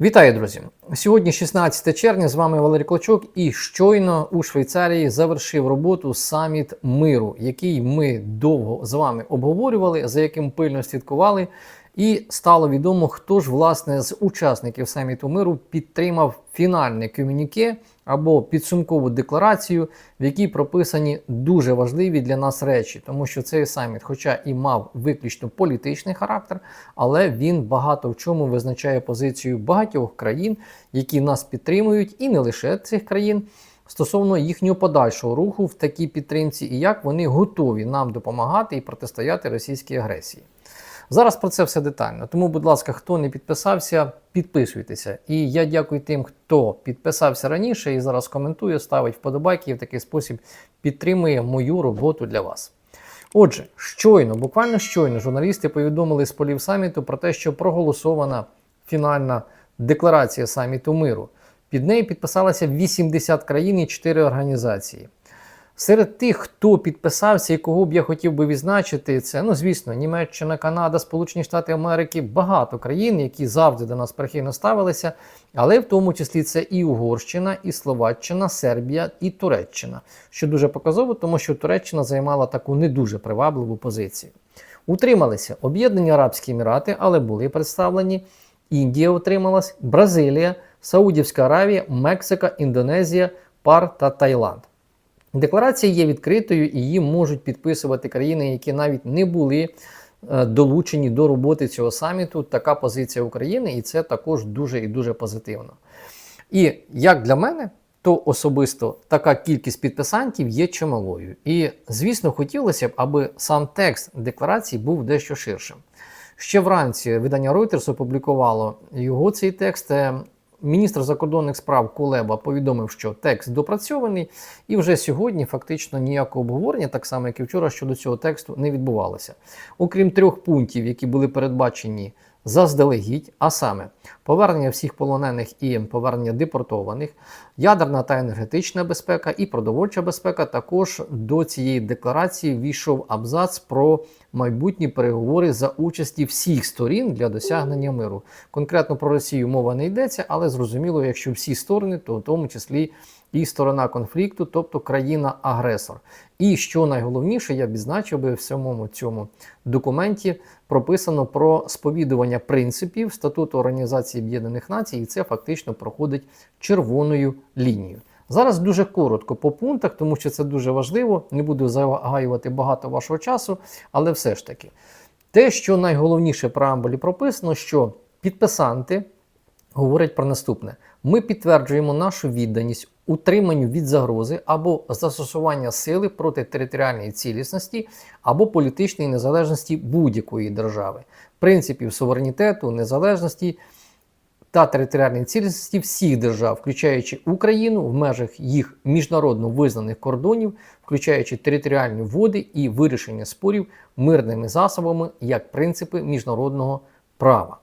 Вітаю, друзі! Сьогодні 16 червня. З вами Валерій Клочок. І щойно у Швейцарії завершив роботу саміт миру, який ми довго з вами обговорювали, за яким пильно слідкували. І стало відомо, хто ж власне з учасників саміту миру підтримав фінальне комюніке або підсумкову декларацію, в якій прописані дуже важливі для нас речі, тому що цей саміт, хоча і мав виключно політичний характер, але він багато в чому визначає позицію багатьох країн, які нас підтримують, і не лише цих країн. Стосовно їхнього подальшого руху в такій підтримці, і як вони готові нам допомагати і протистояти російській агресії. Зараз про це все детально. Тому, будь ласка, хто не підписався, підписуйтеся. І я дякую тим, хто підписався раніше і зараз коментує, ставить вподобайки і в такий спосіб підтримує мою роботу для вас. Отже, щойно, буквально щойно, журналісти повідомили з полів саміту про те, що проголосована фінальна декларація саміту миру. Під нею підписалося 80 країн і 4 організації. Серед тих, хто підписався і кого б я хотів би відзначити, це, ну звісно, Німеччина, Канада, Сполучені Штати Америки, багато країн, які завжди до нас прихильно ставилися, але в тому числі це і Угорщина, і Словаччина, Сербія, і Туреччина, що дуже показово, тому що Туреччина займала таку не дуже привабливу позицію. Утрималися Об'єднані Арабські Емірати, але були представлені. Індія утрималась, Бразилія, Саудівська Аравія, Мексика, Індонезія, Пар та Таїланд. Декларація є відкритою і її можуть підписувати країни, які навіть не були е, долучені до роботи цього саміту. Така позиція України, і це також дуже і дуже позитивно. І як для мене, то особисто така кількість підписантів є чималою. І, звісно, хотілося б, аби сам текст декларації був дещо ширшим. Ще вранці видання Reuters опублікувало його цей текст. Міністр закордонних справ Кулеба повідомив, що текст допрацьований, і вже сьогодні фактично ніякого обговорення, так само як і вчора, щодо цього тексту не відбувалося. Окрім трьох пунктів, які були передбачені заздалегідь, а саме повернення всіх полонених і повернення депортованих, ядерна та енергетична безпека і продовольча безпека. Також до цієї декларації війшов абзац про майбутні переговори за участі всіх сторін для досягнення миру. Конкретно про Росію мова не йдеться, але зрозуміло, якщо всі сторони, то в тому числі і сторона конфлікту, тобто країна-агресор. І що найголовніше, я відзначив би в самому цьому документі прописано про сповідування принципів статуту Організації Об'єднаних Націй, і це фактично проходить червоною лінією. Зараз дуже коротко по пунктах, тому що це дуже важливо. Не буду загаювати багато вашого часу, але все ж таки, те, що найголовніше в преамбулі прописано, що підписанти говорять про наступне: ми підтверджуємо нашу відданість утриманню від загрози або застосування сили проти територіальної цілісності або політичної незалежності будь-якої держави, принципів суверенітету, незалежності та територіальної цілісності всіх держав, включаючи Україну в межах їх міжнародно визнаних кордонів, включаючи територіальні води і вирішення спорів мирними засобами як принципи міжнародного права.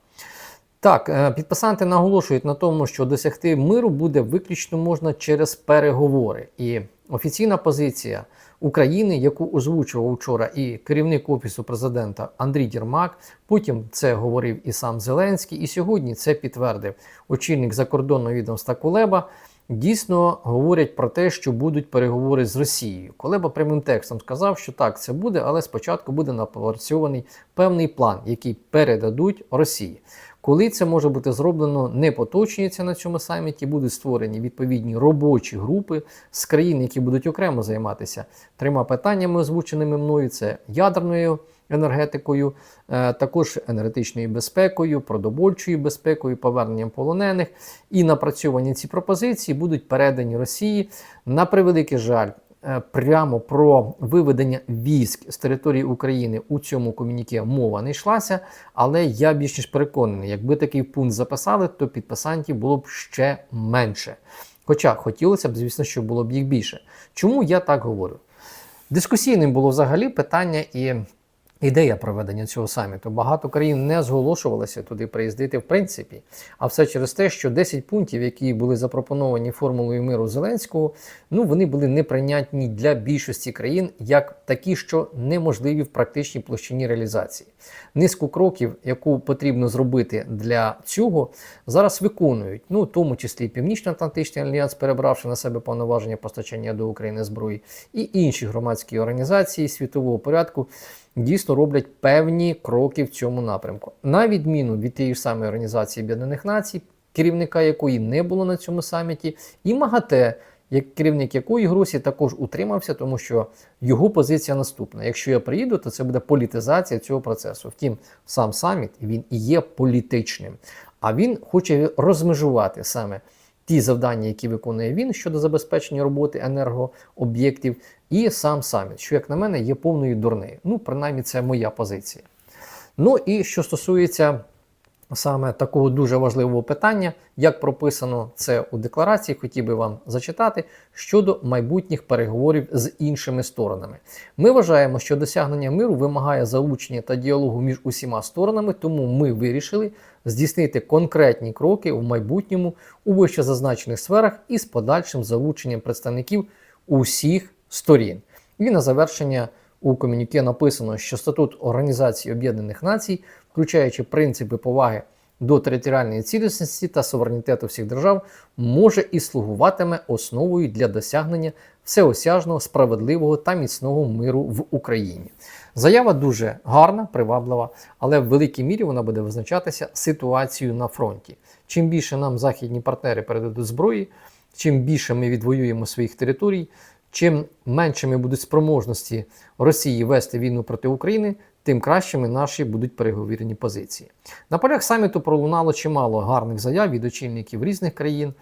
Так, е, підписанти наголошують на тому, що досягти миру буде виключно можна через переговори. І офіційна позиція України, яку озвучував вчора і керівник офісу президента Андрій Єрмак, потім це говорив і сам Зеленський, і сьогодні це підтвердив очільник закордонного відомства Кулеба. Дійсно говорять про те, що будуть переговори з Росією. Колеба прямим текстом сказав, що так, це буде, але спочатку буде напрацьований певний план, який передадуть Росії. Коли це може бути зроблено, не поточнюється на цьому саміті, будуть створені відповідні робочі групи з країн, які будуть окремо займатися трьома питаннями, озвученими мною: це ядерною енергетикою, е, також енергетичною безпекою, продовольчою безпекою, поверненням полонених. І напрацьовані ці пропозиції будуть передані Росії на превеликий жаль. Е, прямо про виведення військ з території України у цьому комуніке мова не йшлася, але я більш ніж переконаний, якби такий пункт записали, то підписантів було б ще менше. Хоча хотілося б, звісно, щоб було б їх більше. Чому я так говорю? Дискусійним було взагалі питання і Ідея проведення цього саміту. Багато країн не зголошувалися туди приїздити в принципі. А все через те, що 10 пунктів, які були запропоновані формулою миру Зеленського, ну вони були неприйнятні для більшості країн як такі, що неможливі в практичній площині реалізації. Низку кроків, яку потрібно зробити для цього, зараз виконують. Ну, в тому числі Північно-Атлантичний альянс, перебравши на себе повноваження постачання до України зброї, і інші громадські організації світового порядку дійсно роблять певні кроки в цьому напрямку. На відміну від тієї ж самої організації Об'єднаних Націй, керівника якої не було на цьому саміті, і МАГАТЕ, як керівник якої Грузії також утримався, тому що його позиція наступна: якщо я приїду, то це буде політизація цього процесу. Втім, сам саміт він і є політичним, а він хоче розмежувати саме. Ті завдання, які виконує він щодо забезпечення роботи енергооб'єктів, і сам саміт, що, як на мене, є повною дурнею. Ну, принаймні, це моя позиція. Ну і що стосується саме такого дуже важливого питання, як прописано це у декларації, хотів би вам зачитати щодо майбутніх переговорів з іншими сторонами. Ми вважаємо, що досягнення миру вимагає залучення та діалогу між усіма сторонами, тому ми вирішили здійснити конкретні кроки в майбутньому у вище зазначених сферах із подальшим залученням представників усіх сторін. І на завершення у комюніке написано, що статут Організації Об'єднаних Націй, включаючи принципи поваги до територіальної цілісності та суверенітету всіх держав, може і слугуватиме основою для досягнення всеосяжного, справедливого та міцного миру в Україні. Заява дуже гарна, приваблива, але в великій мірі вона буде визначатися ситуацією на фронті. Чим більше нам західні партнери передадуть зброї, чим більше ми відвоюємо своїх територій, чим меншими будуть спроможності Росії вести війну проти України, тим кращими наші будуть переговірені позиції. На полях саміту пролунало чимало гарних заяв від очільників різних країн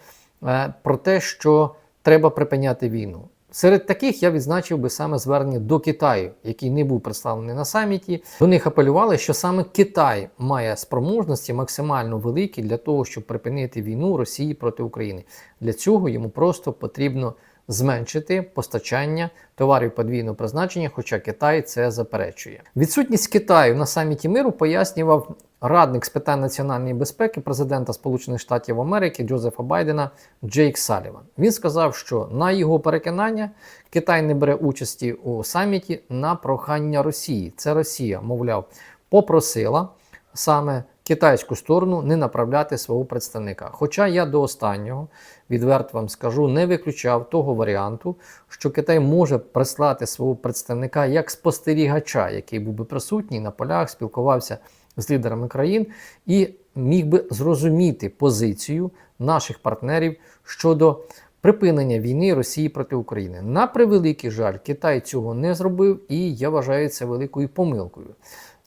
е, про те, що треба припиняти війну. Серед таких я відзначив би саме звернення до Китаю, який не був представлений на саміті. До них апелювали, що саме Китай має спроможності максимально великі для того, щоб припинити війну Росії проти України. Для цього йому просто потрібно зменшити постачання товарів подвійного призначення, хоча Китай це заперечує. Відсутність Китаю на саміті миру пояснював радник з питань національної безпеки президента Сполучених Штатів Америки Джозефа Байдена Джейк Саліван. Він сказав, що на його переконання Китай не бере участі у саміті на прохання Росії. Це Росія, мовляв, попросила саме китайську сторону не направляти свого представника. Хоча я до останнього, відверто вам скажу, не виключав того варіанту, що Китай може прислати свого представника як спостерігача, який був би присутній на полях, спілкувався з лідерами країн і міг би зрозуміти позицію наших партнерів щодо. Припинення війни Росії проти України. На превеликий жаль, Китай цього не зробив, і я вважаю це великою помилкою.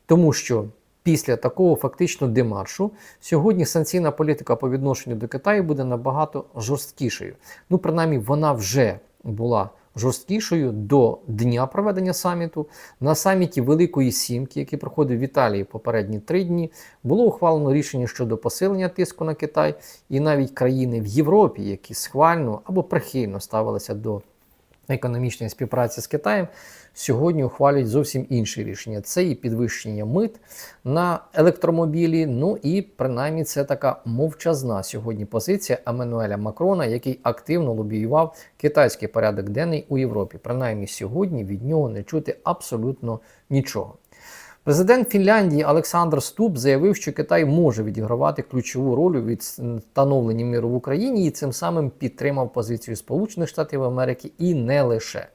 Тому що після такого фактично демаршу сьогодні санкційна політика по відношенню до Китаю буде набагато жорсткішою. Ну, принаймні, вона вже була жорсткішою до дня проведення саміту. На саміті Великої Сімки, який проходив в Італії попередні три дні, було ухвалено рішення щодо посилення тиску на Китай, і навіть країни в Європі, які схвально або прихильно ставилися до економічної співпраці з Китаєм, сьогодні ухвалюють зовсім інші рішення. Це і підвищення мит на електромобілі. Ну і принаймні це така мовчазна сьогодні позиція Еммануеля Макрона, який активно лобіював китайський порядок денний у Європі. Принаймні сьогодні від нього не чути абсолютно нічого. Президент Фінляндії Олександр Ступ заявив, що Китай може відігравати ключову роль у відстановленні миру в Україні і цим самим підтримав позицію Сполучених Штатів Америки і не лише.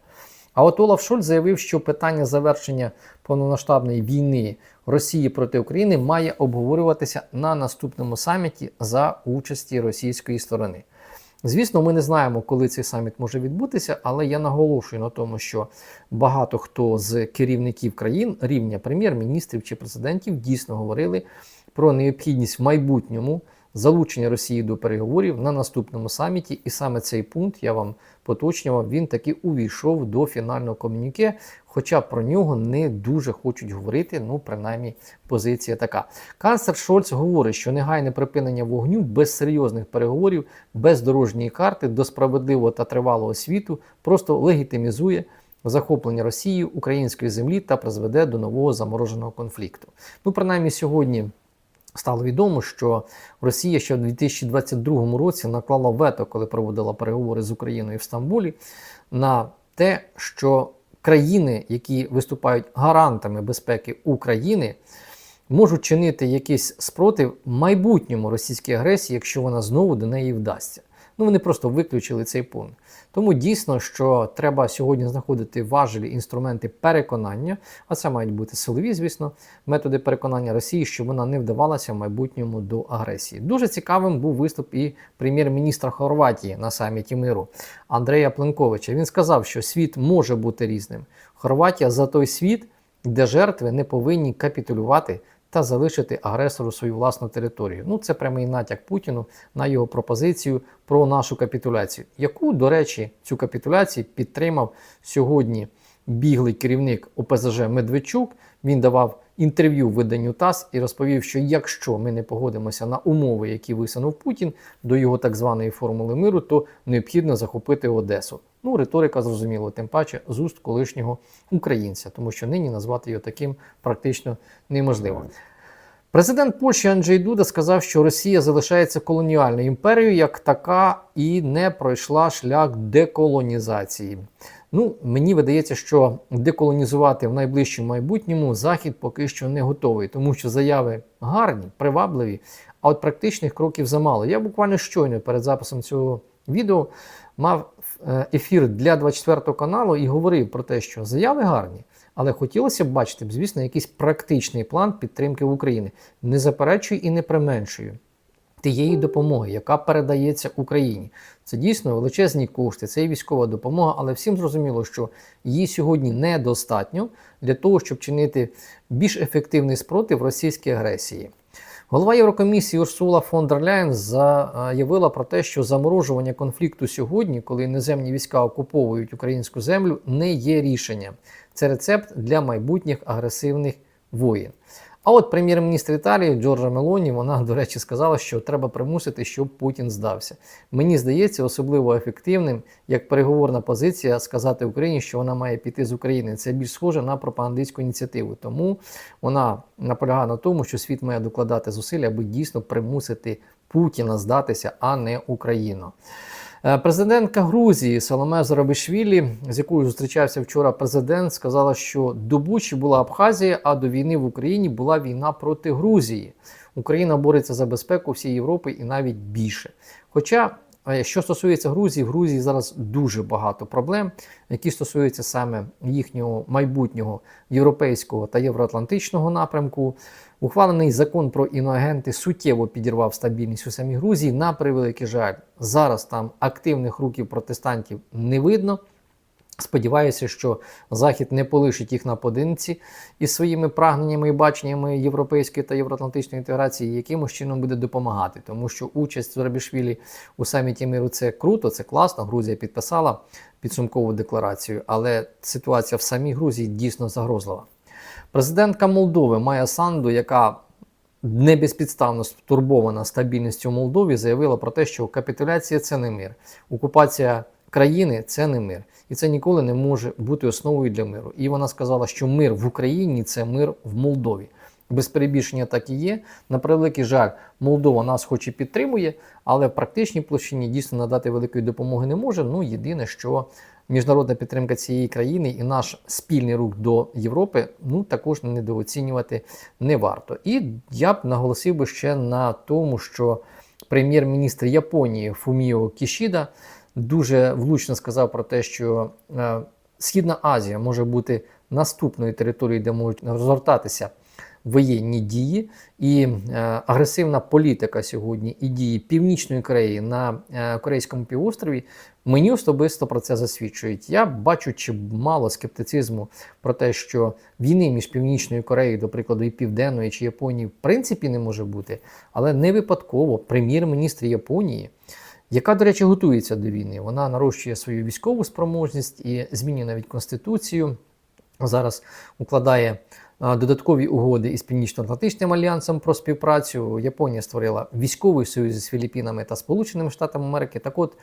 А от Олаф Шольц заявив, що питання завершення повномасштабної війни Росії проти України має обговорюватися на наступному саміті за участі російської сторони. Звісно, ми не знаємо, коли цей саміт може відбутися, але я наголошую на тому, що багато хто з керівників країн рівня прем'єр-міністрів чи президентів дійсно говорили про необхідність в майбутньому залучення Росії до переговорів на наступному саміті. І саме цей пункт я вам поточнював, він таки увійшов до фінального комюніке, хоча про нього не дуже хочуть говорити. Ну, принаймні, позиція така. Канцлер Шольц говорить, що негайне припинення вогню без серйозних переговорів, без дорожньої карти до справедливого та тривалого світу просто легітимізує захоплення Росії української землі та призведе до нового замороженого конфлікту. Ну, принаймні сьогодні. Стало відомо, що Росія ще в 2022 році наклала вето, коли проводила переговори з Україною в Стамбулі, на те, що країни, які виступають гарантами безпеки України, можуть чинити якийсь спротив майбутньому російській агресії, якщо вона знову до неї вдасться. Ну, вони просто виключили цей пункт. Тому дійсно, що треба сьогодні знаходити важелі інструменти переконання, а це мають бути силові, звісно, методи переконання Росії, щоб вона не вдавалася в майбутньому до агресії. Дуже цікавим був виступ і прем'єр-міністра Хорватії на саміті миру Андрея Пленковича. Він сказав, що світ може бути різним. Хорватія за той світ, де жертви не повинні капітулювати та залишити агресору свою власну територію. Ну, це прямий натяк Путіну на його пропозицію про нашу капітуляцію, яку, до речі, цю капітуляцію підтримав сьогодні біглий керівник ОПЗЖ Медведчук. Він давав інтерв'ю виданню ТАСС і розповів, що якщо ми не погодимося на умови, які висунув Путін до його так званої формули миру, то необхідно захопити Одесу. Ну, риторика зрозуміло, тим паче з уст колишнього українця, тому що нині назвати його таким практично неможливо. Президент Польщі Анджей Дуда сказав, що Росія залишається колоніальною імперією як така і не пройшла шлях деколонізації. Ну, мені видається, що деколонізувати в найближчому майбутньому захід поки що не готовий, тому що заяви гарні, привабливі, а от практичних кроків замало. Я буквально щойно перед записом цього відео мав ефір для 24 каналу і говорив про те, що заяви гарні, але хотілося б бачити, звісно, якийсь практичний план підтримки України. Не заперечую і не применшую тієї допомоги, яка передається Україні. Це дійсно величезні кошти, це і військова допомога, але всім зрозуміло, що її сьогодні недостатньо для того, щоб чинити більш ефективний спротив російській агресії. Голова Єврокомісії Урсула фон дер Ляєн заявила про те, що заморожування конфлікту сьогодні, коли іноземні війська окуповують українську землю, не є рішенням. Це рецепт для майбутніх агресивних воєн. А от прем'єр-міністр Італії Джорджа Мелоні, вона, до речі, сказала, що треба примусити, щоб Путін здався. Мені здається, особливо ефективним, як переговорна позиція сказати Україні, що вона має піти з України. Це більш схоже на пропагандистську ініціативу. Тому вона наполягає на тому, що світ має докладати зусилля, аби дійсно примусити Путіна здатися, а не Україну. Е, президентка Грузії Соломе Зарабишвілі, з якою зустрічався вчора президент, сказала, що до Бучі була Абхазія, а до війни в Україні була війна проти Грузії. Україна бореться за безпеку всієї Європи і навіть більше. Хоча, що стосується Грузії, в Грузії зараз дуже багато проблем, які стосуються саме їхнього майбутнього європейського та євроатлантичного напрямку. Ухвалений закон про іноагенти суттєво підірвав стабільність у самій Грузії. На превеликий жаль, зараз там активних руків протестантів не видно. Сподіваюся, що Захід не полишить їх на подинці із своїми прагненнями і баченнями європейської та євроатлантичної інтеграції, якимось чином буде допомагати, тому що участь Зарабішвілі у саміті миру це круто, це класно. Грузія підписала підсумкову декларацію, але ситуація в самій Грузії дійсно загрозлива. Президентка Молдови Майя Санду, яка не безпідставно стурбована стабільністю в Молдові, заявила про те, що капітуляція це не мир, окупація країни це не мир, і це ніколи не може бути основою для миру. І вона сказала, що мир в Україні це мир в Молдові. Без перебільшення так і є. На превеликий жаль, Молдова нас хоч і підтримує, але в практичній площині дійсно надати великої допомоги не може. Ну єдине, що міжнародна підтримка цієї країни і наш спільний рух до Європи ну також недооцінювати не варто. І я б наголосив би ще на тому, що прем'єр-міністр Японії Фуміо Кішіда дуже влучно сказав про те, що е, Східна Азія може бути наступною територією, де можуть розгортатися воєнні дії і е, агресивна політика сьогодні і дії Північної Кореї на е, Корейському півострові мені особисто про це засвідчують. Я бачу чимало скептицизму про те, що війни між Північною Кореєю, до прикладу, і Південною чи Японією в принципі не може бути, але не випадково прем'єр-міністр Японії. Яка, до речі, готується до війни. Вона нарощує свою військову спроможність і змінює навіть конституцію. Зараз укладає додаткові угоди із Північно-Атлантичним альянсом про співпрацю. Японія створила військовий союз з Філіппінами та Сполученими Штатами Америки. Так от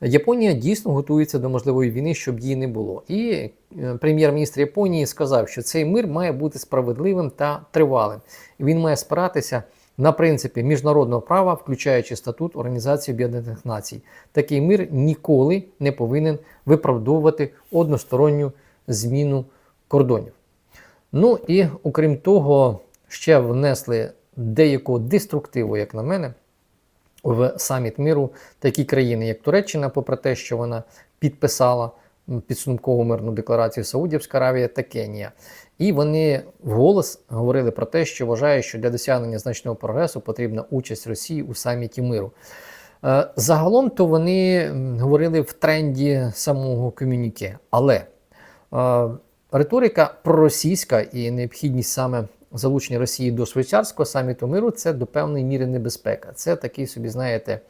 Японія дійсно готується до можливої війни, щоб її не було. І е, прем'єр-міністр Японії сказав, що цей мир має бути справедливим та тривалим. Він має спиратися на принципі міжнародного права, включаючи статут Організації Об'єднаних Націй. Такий мир ніколи не повинен виправдовувати односторонню зміну кордонів. Ну і окрім того, ще внесли деякого деструктиву, як на мене, в саміт миру такі країни, як Туреччина, попри те, що вона підписала підсумкову мирну декларацію Саудівська Аравія та Кенія. І вони вголос говорили про те, що вважають, що для досягнення значного прогресу потрібна участь Росії у саміті миру. Е, Загалом то вони говорили в тренді самого комюніке, але е, риторика проросійська і необхідність саме залучення Росії до швейцарського саміту миру це до певної міри небезпека. Це такий собі, знаєте,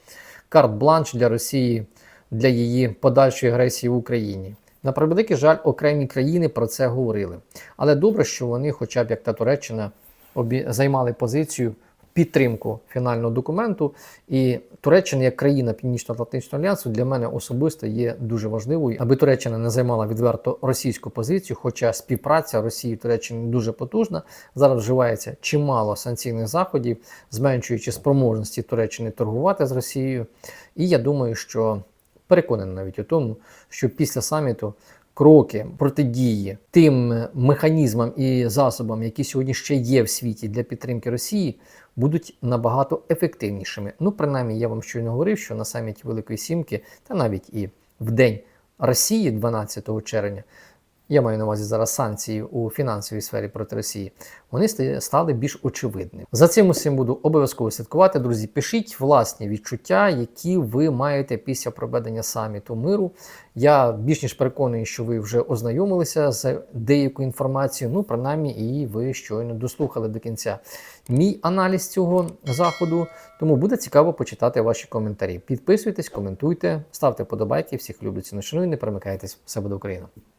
карт-бланш для Росії для її подальшої агресії в Україні. На превеликий жаль, окремі країни про це говорили. Але добре, що вони, хоча б як та Туреччина, займали позицію в підтримку фінального документу. І Туреччина, як країна Північно-Атлантичного альянсу, для мене особисто є дуже важливою, аби Туреччина не займала відверто російську позицію, хоча співпраця Росії і Туреччини дуже потужна. Зараз вживається чимало санкційних заходів, зменшуючи спроможності Туреччини торгувати з Росією. І я думаю, що переконаний навіть у тому, що після саміту кроки протидії тим механізмам і засобам, які сьогодні ще є в світі для підтримки Росії, будуть набагато ефективнішими. Ну, принаймні, я вам щойно говорив, що на саміті Великої Сімки, та навіть і в День Росії, 12 червня, я маю на увазі зараз санкції у фінансовій сфері проти Росії, вони стали більш очевидними. За цим усім буду обов'язково слідкувати. Друзі, пишіть власні відчуття, які ви маєте після проведення саміту миру. Я більш ніж переконаний, що ви вже ознайомилися з деякою інформацією. Ну, принаймні, і ви щойно дослухали до кінця мій аналіз цього заходу. Тому буде цікаво почитати ваші коментарі. Підписуйтесь, коментуйте, ставте подобайки. Всіх люблю ціну шаную, не перемикайтесь. Все буде Україна.